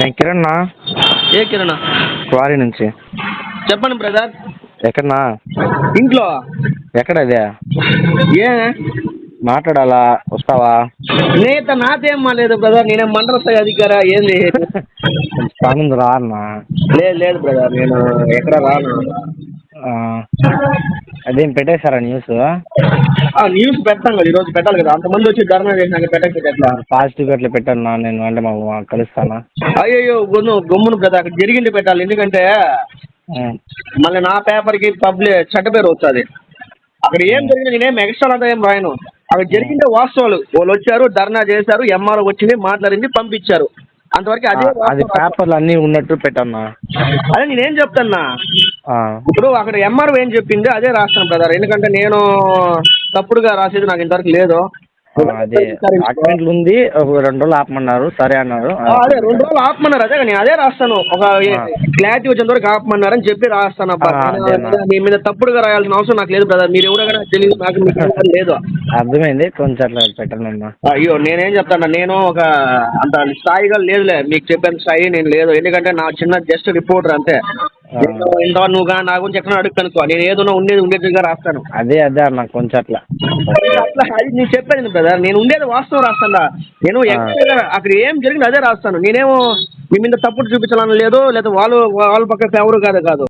నేను కిరణ్నా ఏ కిరణ్? క్వారీ నుంచి. చెప్పండి బ్రదర్. ఎక్కడన్నా? ఇంట్లో. ఎక్కడ అదే ఏ? మాట్లాడాలా? వస్తావా? నేత నాదేం లేదు బ్రదర్ నేనేం మండల స్థాయి అధికారా ఏంది కొంచెం పని ఉంది రా అన్న. లేదు లేదు బ్రదర్ నేను ఎక్కడ రాను. అదేం పెట్టేశారా న్యూస్? న్యూస్ పెడతాం కదా ఈరోజు పెట్టాలి కదా. అంతమంది వచ్చి ధర్నా చేసినాక ఎట్లా? పాజిటివ్ అట్లా పెట్టాను నేను అంటే మా కలుస్తానా? అయ్యో గొమ్ము గమ్మును బ్రదర్ అక్కడ జరిగింది పెట్టాలి. ఎందుకంటే. మళ్ళీ నా పేపర్కి పబ్లిక్ చెడ్డ పేరు వస్తుంది. అక్కడ ఏం జరిగింది నేనేం ఎక్స్ట్రా అంతా ఏం రాయను. అక్కడ జరిగిందే వాస్తవాలు. వాళ్ళు వచ్చారు ధర్నా చేశారు ఎంఆర్ఓ వచ్చింది మాట్లాడింది పంపించారు. అంతవరకు అదే ఆ, అది. పేపర్లు అన్నీ ఉన్నట్టు పెట్టన్నా? అదే నేనేం చెప్తాన్నా? ఆ, ఇప్పుడు అక్కడ ఎంఆర్ఓ ఏం చెప్పింది అదే రాస్తాను బ్రదర్ ఎందుకంటే నేను తప్పుడుగా రాసేది నాకు ఇంతవరకు లేదు. అదే. ఉంది రెండు రోజులు ఆపమన్నారు సరే అన్నారు. అదే రెండు రోజులు ఆపమన్నారు అదే నేను అదే రాస్తాను. ఒక. క్లారిటీ వచ్చేంత వరకు ఆపమన్నారని చెప్పి రాస్తాను అబ్బా. మీ మీద తప్పుడుగా రాయాల్సిన అవసరం నాకు లేదు బ్రదర్ మీరు ఎవరైనా తెలియదు నాకు మీకు లేదు. అర్థమైంది కొంచెం అట్లా పెట్టండి అయ్యో నేనేం చెప్తాను నేను ఒక అంత స్థాయిగా లేదులే. మీకు చెప్పేంత స్థాయి నేను లేదు. ఎందుకంటే నా చిన్న జస్ట్ రిపోర్టర్ అంతే. ఇంత నువ్వు గా నా గురించి ఎక్కడ అడుగుతాను నేను ఏదో ఉండేది ఉండేట్టుగా రాస్తాను. అదే అదే అన్న కొంచెం అట్లా. అట్లా అది నేను చెప్పేది బ్రదర్ నేను ఉండేది వాస్తవం రాస్తాను? నేను. ఎక్కడ అక్కడ ఏం జరిగింది అదే రాస్తాను. నేనేమో మీ మీద తప్పుడు చూపించాలని లేదు లేదా వాళ్ళు వాళ్ళ పక్క ఎవరు కాదు కాదు.